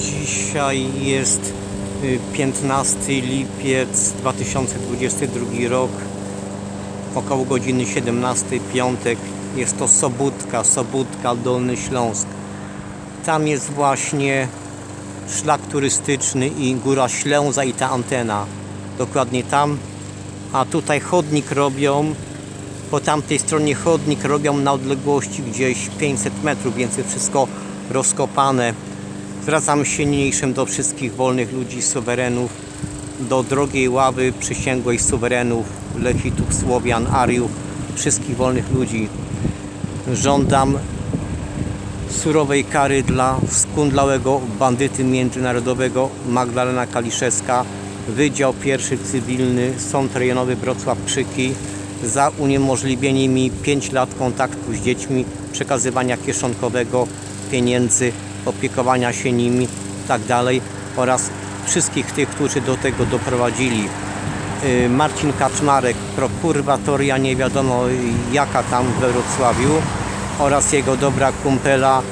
Dzisiaj jest y, 15 lipiec 2022 rok, około godziny 17, piątek. Jest to Sobótka, Sobótka, Dolny Śląsk. Tam jest właśnie szlak turystyczny i góra Ślęza i ta antena. Dokładnie tam. A tutaj chodnik robią. Po tamtej stronie chodnik robią na odległości gdzieś 500 metrów, więc jest wszystko rozkopane. Zwracam się niniejszym do wszystkich wolnych ludzi, suwerenów, do drogiej ławy przysięgłej suwerenów, Lechitów, Słowian, Ariów, wszystkich wolnych ludzi. Żądam surowej kary dla skundlałego bandyty międzynarodowego Magdalena Kaliszewska, Wydział Pierwszy Cywilny, Sąd Rejonowy Wrocław-Krzyki za uniemożliwienie mi 5 lat kontaktu z dziećmi, przekazywania kieszonkowego, pieniędzy, opiekowania się nimi itd. oraz wszystkich tych, którzy do tego doprowadzili. Y, Marcin Kaczmarek, prokuratoria nie wiadomo jaka tam we Wrocławiu oraz jego dobra kumpela